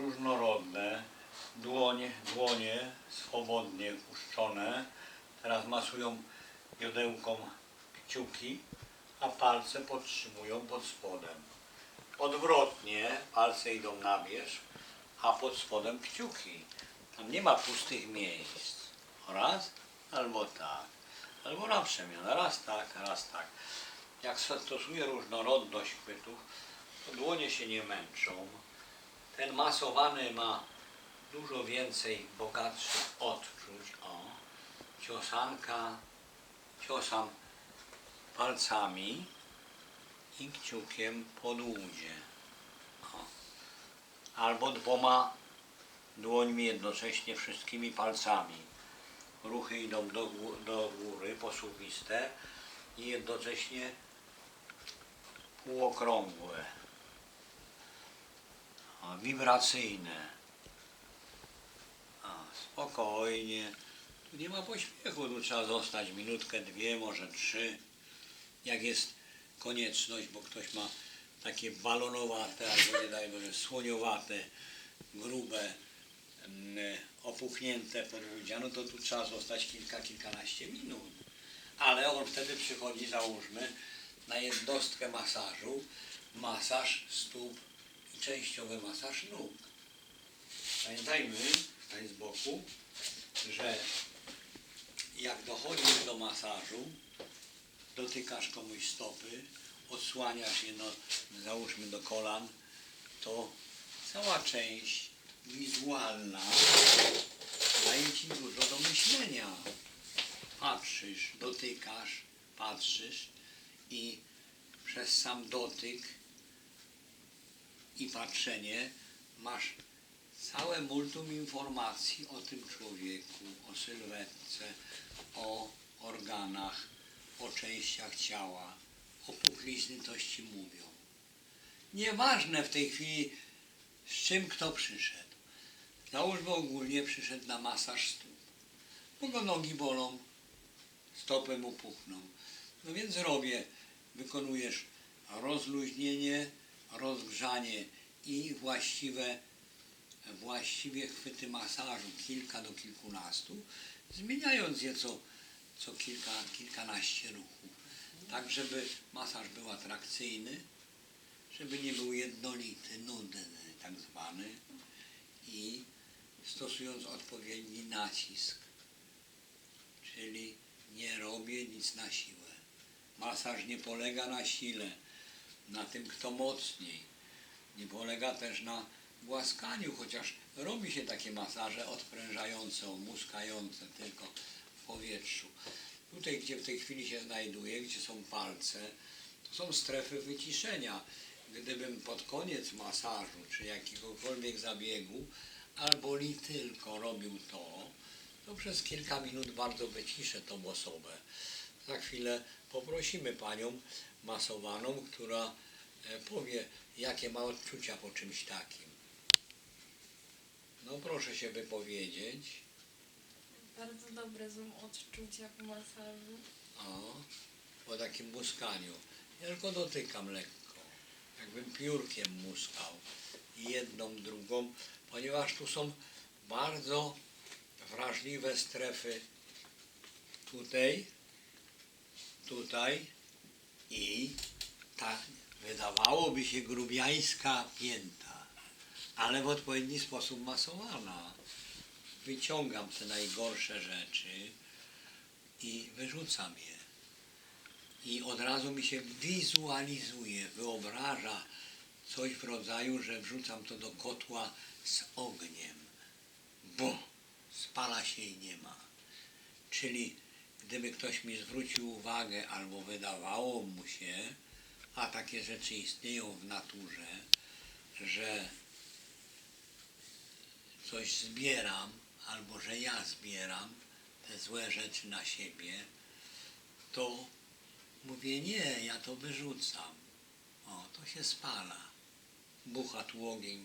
różnorodne. Dłonie, dłonie swobodnie puszczone. Teraz masują jodełką kciuki, a palce podtrzymują pod spodem. Odwrotnie, palce idą na wierzch, a pod spodem kciuki. Tam nie ma pustych miejsc. Raz albo tak. Albo na przemian. Raz tak, raz tak. Jak stosuje różnorodność chwytów, to dłonie się nie męczą. Ten masowany ma dużo więcej bogatszych odczuć. O, ciosanka, ciosam palcami i kciukiem po dłudzie. O. Albo dwoma dłońmi jednocześnie wszystkimi palcami. Ruchy idą do, do góry, posuwiste i jednocześnie półokrągłe. Wibracyjne. A, spokojnie. Tu nie ma pośpiechu, tu trzeba zostać minutkę, dwie, może trzy. Jak jest konieczność, bo ktoś ma takie balonowate, albo nie daj Boże, słoniowate, grube, mm, opuchnięte podwódzia, no to tu trzeba zostać kilka, kilkanaście minut. Ale on wtedy przychodzi, załóżmy, na jednostkę masażu, masaż stóp częściowy masaż nóg. Pamiętajmy, tutaj z boku, że jak dochodzisz do masażu, dotykasz komuś stopy, odsłaniasz je, no, załóżmy do kolan, to cała część wizualna daje ci dużo do myślenia. Patrzysz, dotykasz, patrzysz i przez sam dotyk i patrzenie masz całe multum informacji o tym człowieku, o sylwetce, o organach, o częściach ciała, o puchlizny toś ci mówią. Nieważne w tej chwili, z czym kto przyszedł. Załóżmy ogólnie przyszedł na masaż stóp, bo go nogi bolą, stopy mu puchną. No więc robię, wykonujesz rozluźnienie, rozgrzanie i właściwe, właściwie chwyty masażu, kilka do kilkunastu, zmieniając je co, co kilka, kilkanaście ruchów. Tak, żeby masaż był atrakcyjny, żeby nie był jednolity, nudny tak zwany i stosując odpowiedni nacisk. Czyli nie robię nic na siłę. Masaż nie polega na sile, na tym kto mocniej. Nie polega też na głaskaniu, chociaż robi się takie masaże odprężające, omuskające tylko w powietrzu. Tutaj, gdzie w tej chwili się znajduję, gdzie są palce, to są strefy wyciszenia. Gdybym pod koniec masażu, czy jakiegokolwiek zabiegu, albo li tylko robił to, to przez kilka minut bardzo wyciszę tą osobę. Za chwilę poprosimy panią masowaną, która e, powie, jakie ma odczucia po czymś takim. No proszę się wypowiedzieć. Bardzo dobre są odczucia po masażu. O, po takim muskaniu. Ja tylko dotykam lekko, jakbym piórkiem muskał. Jedną, drugą, ponieważ tu są bardzo wrażliwe strefy tutaj, tutaj i ta wydawałoby się grubiańska pięta, ale w odpowiedni sposób masowana. Wyciągam te najgorsze rzeczy i wyrzucam je. I od razu mi się wizualizuje, wyobraża coś w rodzaju, że wrzucam to do kotła z ogniem, bo spala się i nie ma. Czyli gdyby ktoś mi zwrócił uwagę albo wydawało mu się, a takie rzeczy istnieją w naturze, że coś zbieram albo że ja zbieram te złe rzeczy na siebie, to mówię nie, ja to wyrzucam. O, to się spala. Bucha tu ogień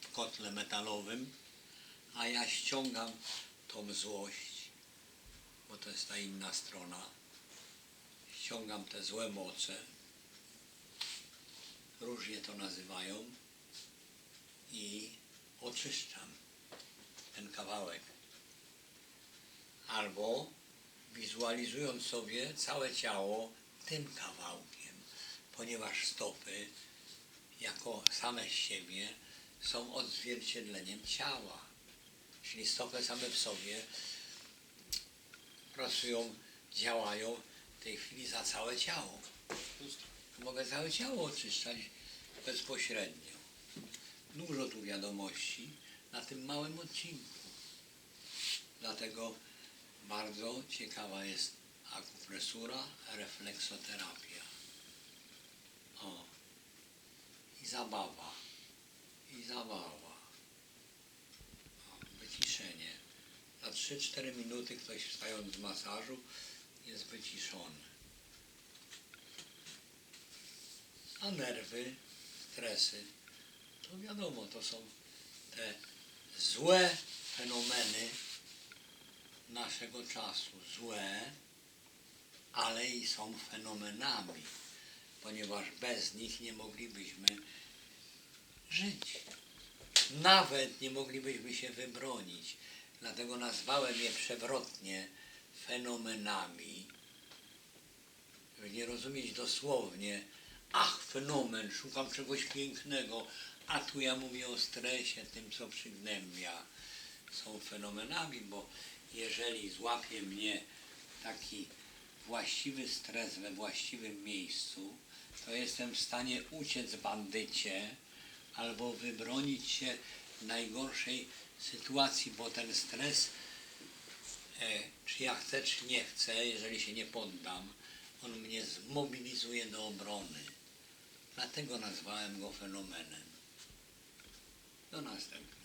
w kotle metalowym, a ja ściągam tą złość, to jest ta inna strona. Ściągam te złe moce, różnie to nazywają i oczyszczam ten kawałek. Albo wizualizując sobie całe ciało tym kawałkiem, ponieważ stopy jako same z siebie są odzwierciedleniem ciała. Czyli stopy same w sobie pracują, działają w tej chwili za całe ciało. Mogę całe ciało oczyszczać bezpośrednio. Dużo tu wiadomości na tym małym odcinku. Dlatego bardzo ciekawa jest akupresura, refleksoterapia. O. I zabawa. I zabawa. O, wyciszenie. Na 3-4 minuty ktoś wstając z masażu jest wyciszony. A nerwy, stresy, to wiadomo, to są te złe fenomeny naszego czasu. Złe, ale i są fenomenami, ponieważ bez nich nie moglibyśmy żyć. Nawet nie moglibyśmy się wybronić. Dlatego nazwałem je przewrotnie fenomenami. Żeby nie rozumieć dosłownie, ach, fenomen, szukam czegoś pięknego, a tu ja mówię o stresie, tym, co przygnębia. Są fenomenami, bo jeżeli złapie mnie taki właściwy stres we właściwym miejscu, to jestem w stanie uciec bandycie albo wybronić się najgorszej sytuacji, bo ten stres, e, czy ja chcę, czy nie chcę, jeżeli się nie poddam, on mnie zmobilizuje do obrony. Dlatego nazwałem go fenomenem. Do następnej.